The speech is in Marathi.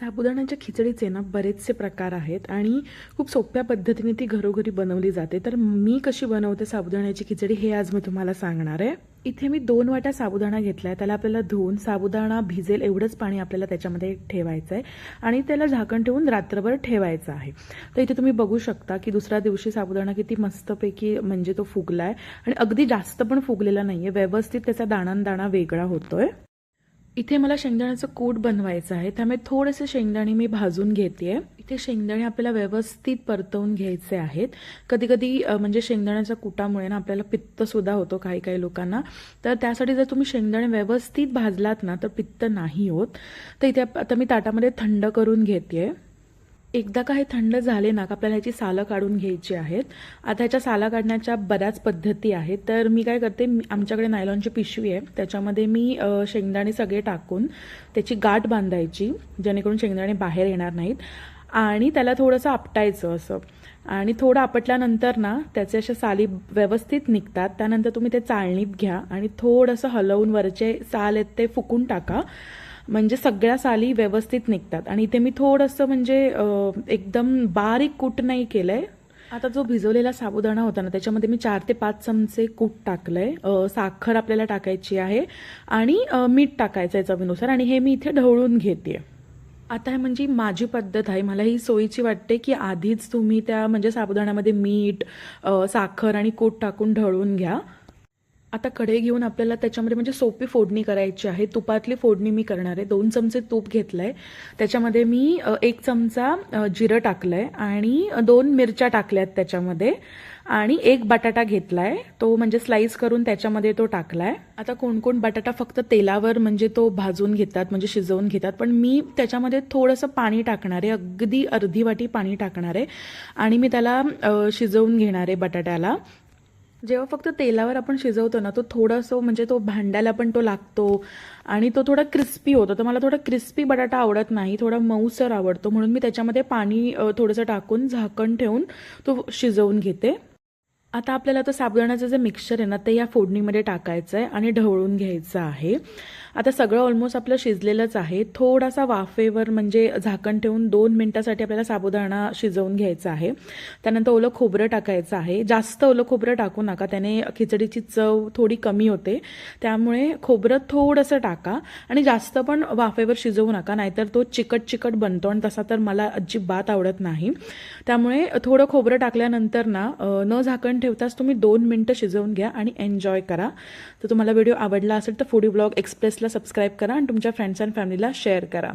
साबुदाण्याच्या खिचडीचे ना बरेचसे प्रकार आहेत आणि खूप सोप्या पद्धतीने ती घरोघरी बनवली जाते. तर मी कशी बनवते साबुदाण्याची खिचडी हे आज मी तुम्हाला सांगणार आहे. इथे मी दोन वाट्या साबुदाणा घेतला आहे त्याला आपल्याला धुवून साबुदाणा भिजेल एवढंच पाणी आपल्याला त्याच्यामध्ये ठेवायचं आहे आणि त्याला झाकण ठेवून रात्रभर ठेवायचं आहे. तर इथे तुम्ही बघू शकता की दुसऱ्या दिवशी साबुदाणा किती मस्तपैकी म्हणजे तो फुगला आहे आणि अगदी जास्त पण फुगलेला नाही आहे व्यवस्थित त्याचा दाणा दाणा वेगळा होतोय. इथे मला शेंगदाण्याचं कूट बनवायचं आहे. त्यामुळे थोडेसे शेंगदाणे मी भाजून घेते इथे शेंगदाणे आपल्याला व्यवस्थित परतवून घ्यायचे आहेत. कधी कधी म्हणजे शेंगदाण्याच्या कुटामुळे ना आपल्याला पित्तसुद्धा होतो काही काही लोकांना. तर त्यासाठी जर तुम्ही शेंगदाणे व्यवस्थित भाजलात ना तर पित्त नाही होत. तर इथे आता मी ताटामध्ये थंड करून घेते एकदा का हे थंड झाले ना का आपल्याला ह्याची सालं काढून घ्यायची आहेत. आता ह्याच्या साला काढण्याच्या बऱ्याच पद्धती आहेत. तर मी काय करते आमच्याकडे नायलॉनची पिशवी आहे. त्याच्यामध्ये मी शेंगदाणे सगळे टाकून त्याची गाठ बांधायची जेणेकरून शेंगदाणे बाहेर येणार नाहीत. आणि त्याला थोडंसं आपटायचं असं. आणि थोडं आपटल्यानंतर ना त्याचे अशा साली व्यवस्थित निघतात. त्यानंतर तुम्ही ते चाळणीत घ्या आणि थोडंसं हलवून वरचे साल आहेत ते फुकून टाका. म्हणजे सगळ्या साली व्यवस्थित निघतात. आणि इथे मी थोडंसं म्हणजे एकदम बारीक कूट नाही केलंय. आता जो भिजवलेला साबुदाणा होता ना त्याच्यामध्ये मी चार ते पाच चमचे कूट टाकलंय. अ, साखर आपल्याला टाकायची आहे आणि मीठ टाकायचं आहे चवीनुसार आणि हे मी इथे ढवळून घेते आता हे म्हणजे माझी पद्धत आहे. मला ही सोयीची वाटते की आधीच तुम्ही त्या म्हणजे साबुदाण्यामध्ये मीठ साखर आणि कूट टाकून ढवळून घ्या. आता कढई घेऊन आपल्याला त्याच्यामध्ये म्हणजे सोपी फोडणी करायची आहे. तुपातली फोडणी मी करणार आहे. दोन चमचे तूप घेतलं आहे त्याच्यामध्ये मी एक चमचा जिरं टाकलं आहे आणि दोन मिरच्या टाकल्यात त्याच्यामध्ये. आणि एक बटाटा घेतला आहे तो म्हणजे स्लाईस करून त्याच्यामध्ये तो टाकला आहे आता कोण कोण बटाटा फक्त तेलावर म्हणजे तो भाजून घेतात म्हणजे शिजवून घेतात. पण मी त्याच्यामध्ये थोडंसं पाणी टाकणार आहे. अगदी अर्धी वाटी पाणी टाकणार आहे. आणि मी त्याला शिजवून घेणार आहे बटाट्याला. जेव्हा फक्त तेलावर आपण शिजवतो ना तो थोडंसं म्हणजे तो भांड्याला पण तो लागतो आणि तो थोडा क्रिस्पी होतो. तर मला थोडा क्रिस्पी बटाटा आवडत नाही थोडा मऊसर आवडतो. म्हणून मी त्याच्यामध्ये पाणी थोडंसं टाकून झाकण ठेवून तो शिजवून घेते. आता आपल्याला तो साबुदाण्याचं जे मिक्सचर आहे ना ते या फोडणीमध्ये टाकायचं आहे आणि ढवळून घ्यायचं आहे. आता सगळं ऑलमोस्ट आपलं शिजलेलंच आहे. थोडासा वाफेवर म्हणजे झाकण ठेवून दोन मिनटासाठी आपल्याला साबुदाणा शिजवून घ्यायचा आहे. त्यानंतर ओलं खोबरं टाकायचं आहे. जास्त ओलं खोबरं टाकू नका. त्याने खिचडीची चव थोडी कमी होते. त्यामुळे खोबरं थोडंसं टाका आणि जास्त पण वाफेवर शिजवू नका. नाहीतर तो चिकट चिकट बनतो आणि तसा तर मला अजिबात आवडत नाही. त्यामुळे थोडं खोबरं टाकल्यानंतर ना न झाकण झाकण ठेवताच तुम्ही दोन मिनटं शिजवून घ्या आणि एन्जॉय करा. तर तुम्हाला व्हिडिओ आवडला असेल तर फूडी ब्लॉग एक्सप्रेसला सबस्क्राईब करा आणि तुमच्या फ्रेंड्स अँड फॅमिलीला शेअर करा.